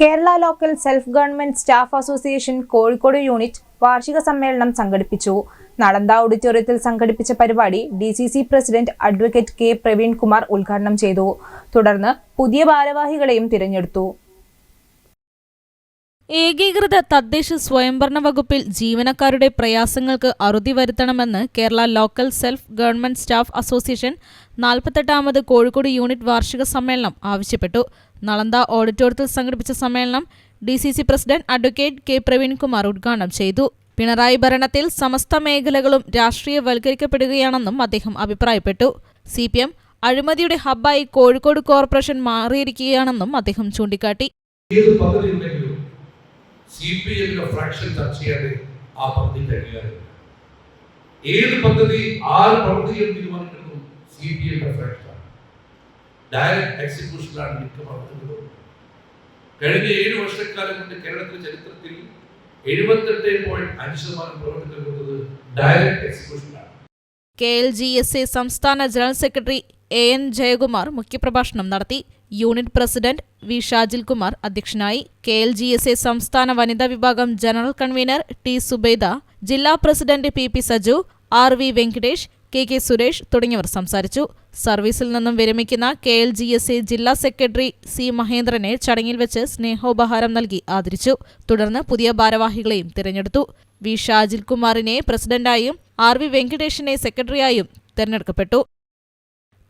Kerala local self government staff association Kozhikode unit വാർഷിക സമ്മേളനം സംഘടിപ്പിച്ചു. നടന്ത ഓഡിറ്റോറിയത്തിൽ സംഘടിപ്പിച്ച പരിപാടി D C C president advocate K Praveen Kumar ഉദ്ഘാടനം ചെയ്തു. തുടർന്ന് പുതിയ ഭാരവാഹികളെയും തിരഞ്ഞെടുത്തു. ഏകീകൃത തദ്ദേശ സ്വയംഭരണ വകുപ്പിൽ ജീവനക്കാരുടെ പ്രയാസങ്ങൾക്ക് അറുതി വരുത്തണമെന്ന് Kerala local self government staff association നാൽപ്പത്തെട്ടാമത് Kozhikode unit വാർഷിക സമ്മേളനം ആവശ്യപ്പെട്ടു. നളന്ദ ഓഡിറ്റോറിയത്തിൽ സംഘടിപ്പിച്ച സമ്മേളനം D C C president advocate K Praveenkumar ഉദ്ഘാടനം ചെയ്തു. പിണറായി ഭരണത്തിൽ സമസ്ത മേഖലകളും രാഷ്ട്രീയവൽക്കരിക്കപ്പെടുകയാണെന്നും അദ്ദേഹം അഭിപ്രായപ്പെട്ടു. സി പി എം അഴിമതിയുടെ ഹബ്ബായി കോഴിക്കോട് കോർപ്പറേഷൻ മാറിയിരിക്കുകയാണെന്നും അദ്ദേഹം ചൂണ്ടിക്കാട്ടി. സി പി എമ്മിന്റെ ഫ്രാക്ഷൻ ചർച്ച ചെയ്യാതെ ആ പദ്ധതി കഴിയാതെ ഏത് പദ്ധതി ആറ് പ്രവർത്തിക്കാൻ തീരുമാനിക്കുന്നു സി പി എമ്മിന്റെ ഫ്രാക്ഷനാണ് ഡയറക്ട് എക്സിക്യൂഷനിലാണ് മിക്ക പദ്ധതികളും. കഴിഞ്ഞ ഏഴ് വർഷക്കാലം കൊണ്ട് കേരളത്തിലെ ചരിത്രത്തിൽ എഴുപത്തെട്ട് പോയിന്റ് അഞ്ച് ശതമാനം പ്രവർത്തിക്കുന്നത് direct എക്സിക്യൂഷനിലാണ് K L G S A സംസ്ഥാന general secretary A N Jayakumar മുഖ്യപ്രഭാഷണം നടത്തി. Unit president V. Shajil Kumar അധ്യക്ഷനായി. K. L. G. S. A സംസ്ഥാന വനിതാ വിഭാഗം ജനറൽ കൺവീനർ ടി. സുബൈദ ജില്ലാ president P. P. Saju R. V. Venkatesh K. K. Suresh തുടങ്ങിയവർ സംസാരിച്ചു. സർവീസിൽ നിന്നും വിരമിക്കുന്ന K. L. G. S. A ജില്ലാ സെക്രട്ടറി സി. മഹേന്ദ്രനെ ചടങ്ങിൽ വെച്ച് സ്നേഹോപഹാരം നൽകി ആദരിച്ചു. തുടർന്ന് പുതിയ ഭാരവാഹികളെയും തിരഞ്ഞെടുത്തു. വി. ഷാജിൽ കുമാറിനെ പ്രസിഡന്റായും ആർ. വി. വെങ്കടേഷിനെ സെക്രട്ടറിയായും തെരഞ്ഞെടുക്കപ്പെട്ടു.